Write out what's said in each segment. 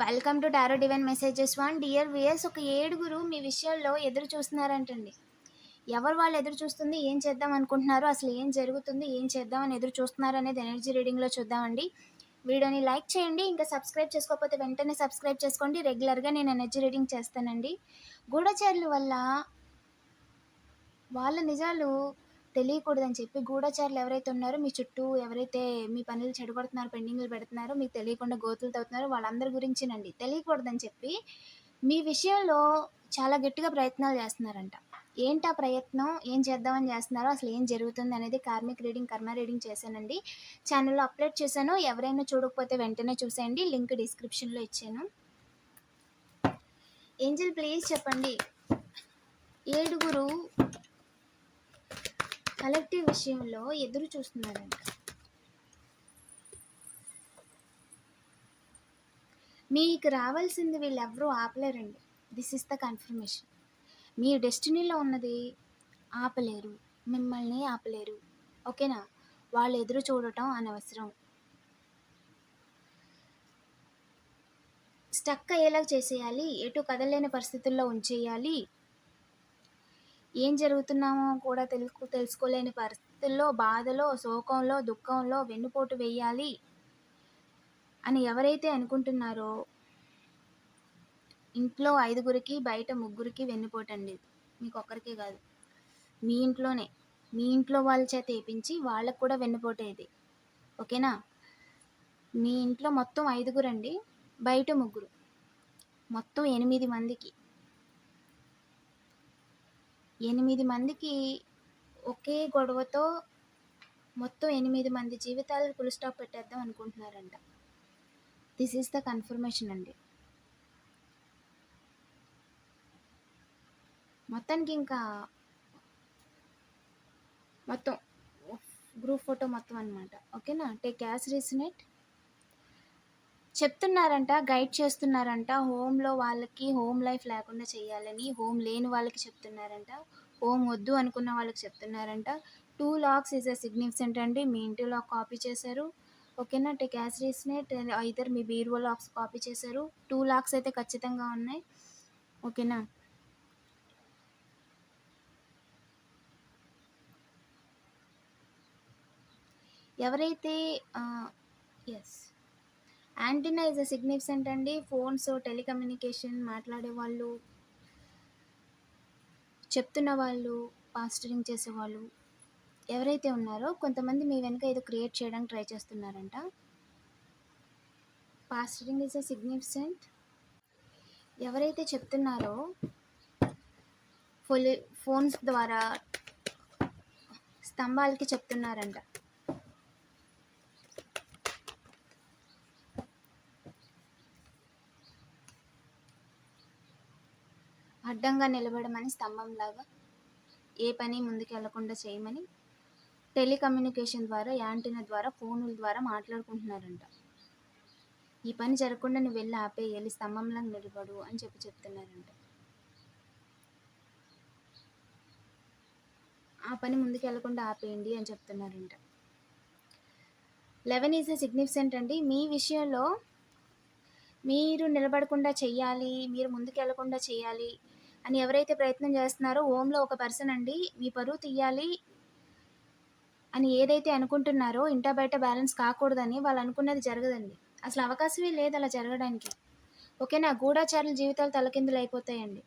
Welcome to tarot divine messages one dear viewers ఒక ఏడుగురు మీ విషయాల్లో ఎదురు చూస్తున్నారంటండి. ఎవరు వాళ్ళు ఎదురు చూస్తుంది ఏం చేద్దాం అనుకుంటున్నారు అసలు ఏం జరుగుతుంది ఏం చేద్దామని ఎదురు చూస్తున్నారు అనేది ఎనర్జీ రీడింగ్లో చూద్దామండి. వీడియోని లైక్ చేయండి ఇంకా సబ్స్క్రైబ్ చేసుకోకపోతే వెంటనే సబ్స్క్రైబ్ చేసుకోండి. రెగ్యులర్గా నేను ఎనర్జీ రీడింగ్ చేస్తానండి. గూఢచారుల వల్ల వాళ్ళ నిజాలు తెలియకూడదని చెప్పి గూఢచారులు ఎవరైతే ఉన్నారో మీ చుట్టూ ఎవరైతే మీ పనులు చెడగొడుతున్నారో పెండింగ్లు పెడుతున్నారో మీకు తెలియకుండా గోతులు తవ్వుతున్నారో వాళ్ళందరి గురించినండి. తెలియకూడదని చెప్పి మీ విషయంలో చాలా గట్టిగా ప్రయత్నాలు చేస్తున్నారంట. ఏంటా ప్రయత్నం? ఏం చేద్దామని చేస్తున్నారో అసలు ఏం జరుగుతుంది అనేది కార్మిక్ రీడింగ్ కర్మ రీడింగ్ చేశానండి. ఛానల్లో అప్లోడ్ చేశాను. ఎవరైనా చూడకపోతే వెంటనే చూసేయండి. లింక్ డిస్క్రిప్షన్లో ఇచ్చాను. ఏంజల్ ప్లీజ్ చెప్పండి. ఏడుగురు కలెక్టివ్ విషయంలో ఎదురు చూస్తున్నారంట. మీకు రావాల్సింది వీళ్ళెవరూ ఆపలేరండి. దిస్ ఇస్ ద కన్ఫర్మేషన్ మీ డెస్టినీలో ఉన్నది ఆపలేరు మిమ్మల్ని ఆపలేరు. ఓకేనా? వాళ్ళు ఎదురు చూడటం అనవసరం. స్టక్ అయ్యేలా చేసేయాలి ఎటు కదలేని పరిస్థితుల్లో ఉంచేయాలి. ఏం జరుగుతున్నామో కూడా తెలుసు తెలుసుకోలేని పరిస్థితుల్లో బాధలో శోకంలో దుఃఖంలో వెన్నుపోటు వేయాలి అని ఎవరైతే అనుకుంటున్నారో ఇంట్లో ఐదుగురికి బయట ముగ్గురికి వెన్నుపోటండి మీకు ఒక్కరికే కాదు. మీ ఇంట్లోనే. మీ ఇంట్లో వాళ్ళ చేత వేయించి వాళ్ళకు కూడా వెన్నుపోటేది ఓకేనా? మీ ఇంట్లో మొత్తం ఐదుగురండి బయట ముగ్గురు. మొత్తం ఎనిమిది మందికి. ఎనిమిది మందికి ఒకే గొడవతో మొత్తం ఎనిమిది మంది జీవితాలకు ఫుల్ స్టాప్ పెట్టేద్దాం అనుకుంటున్నారంట. దిస్ ఈస్ ద కన్ఫర్మేషన్ అండి. మొత్తానికి ఇంకా మొత్తం గ్రూప్ ఫోటో మొత్తం అనమాట ఓకేనా టేక్ యాస్ రీసనేట్ చెప్తున్నారంట గైడ్ చేస్తున్నారంట హోమ్లో వాళ్ళకి హోమ్ లైఫ్ లేకుండా చేయాలని హోమ్ లేని వాళ్ళకి చెప్తున్నారంట హోమ్ వద్దు అనుకున్న వాళ్ళకి చెప్తున్నారంట. Two locks is a significant అండి మీ ఇంటి లాక్ కాపీ చేశారు. ఓకేనా? టేక్ ఇద్దరు మీ బీరువో లాక్స్ కాపీ చేశారు. టూ లాక్స్ అయితే ఖచ్చితంగా ఉన్నాయి. ఓకేనా? ఎవరైతే uh, yes antenna is a significant అండి ఫోన్స్ టెలికమ్యూనికేషన్ మాట్లాడే వాళ్ళు చెప్తున్న వాళ్ళు పాస్టరింగ్ చేసేవాళ్ళు ఎవరైతే ఉన్నారో కొంతమంది మీ వెనుక ఏదో క్రియేట్ చేయడానికి ట్రై చేస్తున్నారంట పాస్టరింగ్ ఇస్ అ సిగ్నిఫికెంట్ ఎవరైతే చెప్తున్నారో ఫోలి ఫోన్స్ ద్వారా స్తంభాలకి చెప్తున్నారంట అడ్డంగా నిలబడమని స్తంభంలాగా ఏ పని ముందుకు వెళ్ళకుండా చేయమని టెలికమ్యూనికేషన్ ద్వారా యాంటీనా ద్వారా ఫోనుల ద్వారా మాట్లాడుకుంటున్నారంట. ఈ పని జరగకుండా నువ్వు వెళ్ళి ఆపే వెళ్ళి స్తంభంలా నిలబడు అని చెప్పి చెప్తున్నారంట. ఆ పని ముందుకు వెళ్ళకుండా ఆపేయండి అని చెప్తున్నారంట. లెవెన్ ఈజ్ సిగ్నిఫికెంట్ అండి. మీ విషయంలో మీరు నిలబడకుండా చేయాలి మీరు ముందుకు వెళ్ళకుండా చేయాలి అని ఎవరైతే ప్రయత్నం చేస్తున్నారో ఓంలో ఒక పర్సన్ అండి మీ పరువు తీయాలి అని ఏదైతే అనుకుంటున్నారో ఇంటా బయట బ్యాలెన్స్ కాకూడదని వాళ్ళు అనుకున్నది జరగదండి. అసలు అవకాశమే లేదు అలా జరగడానికి. ఓకేనా? గూఢచారుల జీవితాలు తలకిందులు అయిపోతాయండి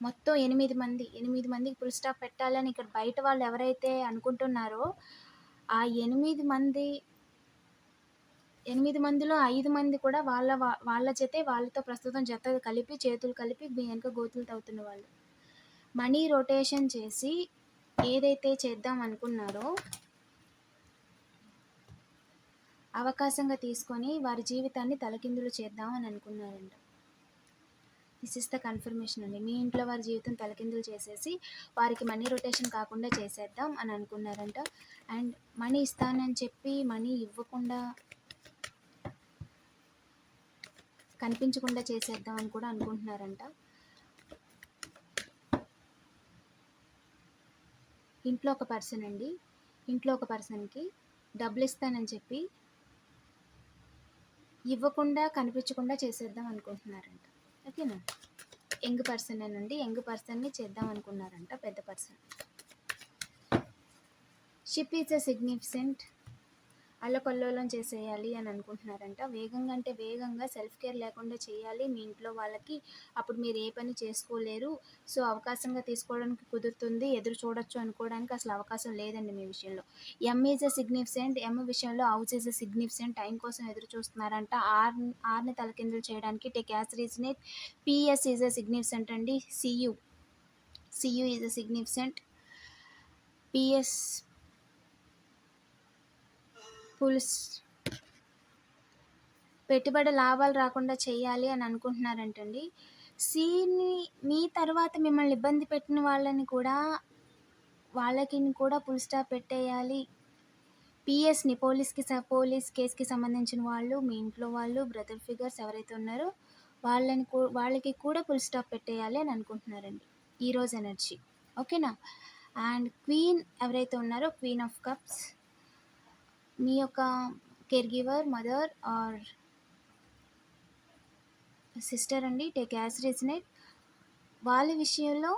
మొత్తం ఎనిమిది మంది ఎనిమిది మందికి ఫుల్ స్టాప్ పెట్టాలని ఇక్కడ బయట వాళ్ళు ఎవరైతే అనుకుంటున్నారో ఆ ఎనిమిది మంది ఎనిమిది మందిలో ఐదు మంది కూడా వాళ్ళ వాళ్ళ చేతే వాళ్ళతో ప్రస్తుతం జత కలిపి చేతులు కలిపి వెనుక వెనక గోతులు తవ్వుతున్న వాళ్ళు. మనీ రొటేషన్ చేసి ఏదైతే చేద్దాం అనుకున్నారో అవకాశంగా తీసుకొని వారి జీవితాన్ని తలకిందులు చేద్దాం అని అనుకున్నారంట. దిస్ ఇస్ ద కన్ఫర్మేషన్ అండి. మీ ఇంట్లో వారి జీవితం తలకిందులు చేసేసి వారికి మనీ రొటేషన్ కాకుండా చేసేద్దాం అని అనుకున్నారంట. అండ్ మనీ ఇస్తానని చెప్పి మనీ ఇవ్వకుండా కనిపించకుండా చేసేద్దాం అని కూడా అనుకుంటున్నారంట. ఇంట్లో ఒక పర్సన్ అండి. ఇంట్లో ఒక పర్సన్కి డబ్బులు ఇస్తానని చెప్పి ఇవ్వకుండా కనిపించకుండా చేసేద్దాం అనుకుంటున్నారంట. ఓకేనా? యంగ్ పర్సన్ అండి యంగ్ పర్సన్ని చేద్దాం అనుకున్నారంట పెద్ద person ship is a significant అల్లకొల్లోలం చేసేయాలి అని అనుకుంటున్నారంట. వేగంగా అంటే వేగంగా సెల్ఫ్ కేర్ లేకుండా చేయాలి మీ ఇంట్లో వాళ్ళకి. అప్పుడు మీరు ఏ పని చేసుకోలేరు. సో అవకాశంగా తీసుకోవడానికి కుదురుతుంది. ఎదురు చూడొచ్చు అనుకోవడానికి అసలు అవకాశం లేదండి మీ విషయంలో. ఎమ్ ఈజ్ ఎ సిగ్నిఫిసెంట్ ఎమ్ విషయంలో house is a significant time కోసం ఎదురు చూస్తున్నారంట. ఆర్ ఆర్ని తలకిందులు చేయడానికి take as resonate PS is a significant అండి. CU CU is a significant PS plus పెట్టుబడి లాభాలు రాకుండా చేయాలి అని అనుకుంటున్నారంటండి. సీని మీ తర్వాత మిమ్మల్ని ఇబ్బంది పెట్టిన వాళ్ళని కూడా వాళ్ళకి కూడా ఫుల్ స్టాప్ పెట్టేయాలి. పిఎస్ని పోలీస్కి స పోలీస్ కేసుకి సంబంధించిన వాళ్ళు మీ ఇంట్లో వాళ్ళు బ్రదర్ ఫిగర్స్ ఎవరైతే ఉన్నారో వాళ్ళని వాళ్ళకి కూడా ఫుల్ స్టాప్ పెట్టేయాలి అని అనుకుంటున్నారండి. ఈరోజు ఎనర్జీ. ఓకేనా? అండ్ క్వీన్ ఎవరైతే ఉన్నారో క్వీన్ ఆఫ్ కప్స్. మీ యొక్క care giver mother or sister అండి టేక్ యాజ్ రీజనేట్ వాళ్ళ విషయంలో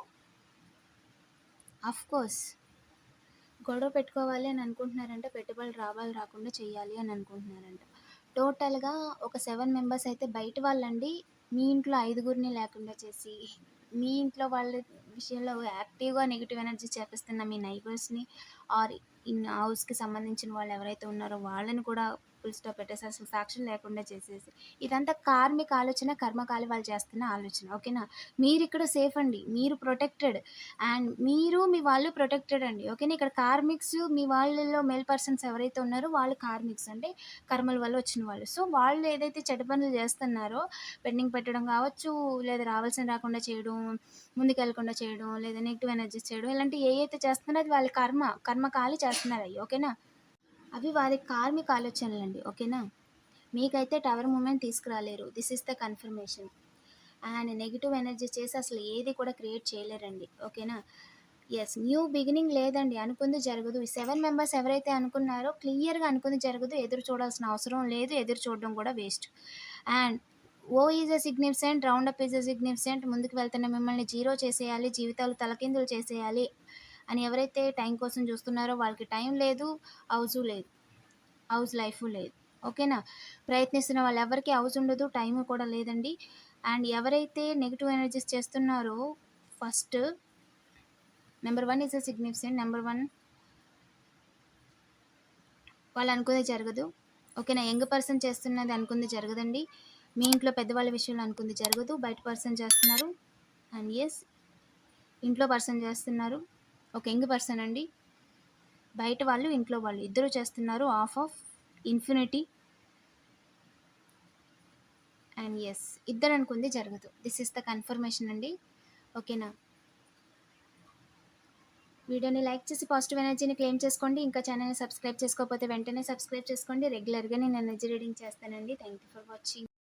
కోర్స్ గొడవ పెట్టుకోవాలి అని అనుకుంటున్నారంటే పెట్టుబడులు రావాలి రాకుండా చేయాలి అని అనుకుంటున్నారంట. టోటల్గా ఒక సెవెన్ మెంబర్స్ అయితే బయట వాళ్ళండి మీ ఇంట్లో ఐదుగురిని లేకుండా చేసి మీ ఇంట్లో వాళ్ళ విషయంలో యాక్టివ్గా నెగిటివ్ ఎనర్జీ చేపిస్తున్న మీ నైబర్స్ని ఆర్ ఇన్ హౌస్కి సంబంధించిన వాళ్ళు ఎవరైతే ఉన్నారో వాళ్ళని కూడా ఫుల్ స్టాప్ పెట్టేసి అసలు సాక్ష్యం లేకుండా చేసేసి. ఇదంతా కార్మిక ఆలోచన కర్మకాలి వాళ్ళు చేస్తున్న ఆలోచన ఓకేనా మీరు ఇక్కడ సేఫ్ అండి మీరు ప్రొటెక్టెడ్ అండ్ మీరు మీ వాళ్ళు ప్రొటెక్టెడ్ అండి ఓకేనా ఇక్కడ కార్మిక్స్ మీ వాళ్ళలో మేల్ పర్సన్స్ ఎవరైతే ఉన్నారో వాళ్ళు కార్మిక్స్ అంటే కర్మల వల్ల వచ్చిన వాళ్ళు. సో వాళ్ళు ఏదైతే చెడ్డ పనులు చేస్తున్నారో పెండింగ్ పెట్టడం కావచ్చు లేదా రావాల్సిన రాకుండా చేయడం ముందుకెళ్ళకుండా చేయడం లేదా నెగిటివ్ ఎనర్జీస్ చేయడం ఇలాంటి ఏ అయితే చేస్తున్నారో అది వాళ్ళ కర్మ కర్మకాలి చేస్తున్నారు అయ్యి ఓకేనా అవి వారి కార్మిక ఆలోచనలు అండి ఓకేనా? మీకైతే tower moment తీసుకురాలేరు. This is the confirmation and negative energy చేసి అసలు ఏది కూడా క్రియేట్ చేయలేరండి ఓకేనా? ఎస్ న్యూ బిగినింగ్ లేదండి. అనుకుంది జరగదు. ఈ సెవెన్ మెంబర్స్ ఎవరైతే అనుకున్నారో క్లియర్గా అనుకుంది జరగదు. ఎదురు చూడాల్సిన అవసరం లేదు. ఎదురు చూడడం కూడా waste and O is a significant round up is a significant ముందుకు వెళ్తున్న మిమ్మల్ని జీరో చేసేయాలి. జీవితాలు తలకిందులు చేసేయాలి. అని ఎవరైతే టైం కోసం చూస్తున్నారో వాళ్ళకి టైం లేదు హౌస్ లేదు హౌస్ లైఫ్ లేదు. ఓకేనా? ప్రయత్నిస్తున్న వాళ్ళు ఎవరికి హౌస్ ఉండదు టైం కూడా లేదండి. అండ్ ఎవరైతే నెగిటివ్ ఎనర్జీస్ చేస్తున్నారో first number one is a significant number one వాళ్ళు అనుకుంది జరగదు. ఓకేనా? యంగ్ పర్సన్ చేస్తున్నది అనుకుంది జరగదండి. మీ ఇంట్లో పెద్దవాళ్ళ విషయంలో అనుకుంది జరగదు. బయట పర్సన్ చేస్తున్నారు. అండ్ ఎస్ ఇంట్లో పర్సన్ చేస్తున్నారు. ఒక యంగ్ పర్సన్ అండి. బయట వాళ్ళు ఇంట్లో వాళ్ళు ఇద్దరు చేస్తున్నారు of of infinity. And yes ఇద్దరు అనుకుంది జరగదు. దిస్ ఇస్ ద కన్ఫర్మేషన్ అండి. ఓకేనా వీడియోని లైక్ చేసి పాజిటివ్ ఎనర్జీని క్లెయిమ్ చేసుకోండి. ఇంకా ఛానల్ని సబ్స్క్రైబ్ చేసుకోకపోతే వెంటనే సబ్స్క్రైబ్ చేసుకోండి. రెగ్యులర్గా నేను ఎనర్జీ రీడింగ్ చేస్తానండి. Thank you for watching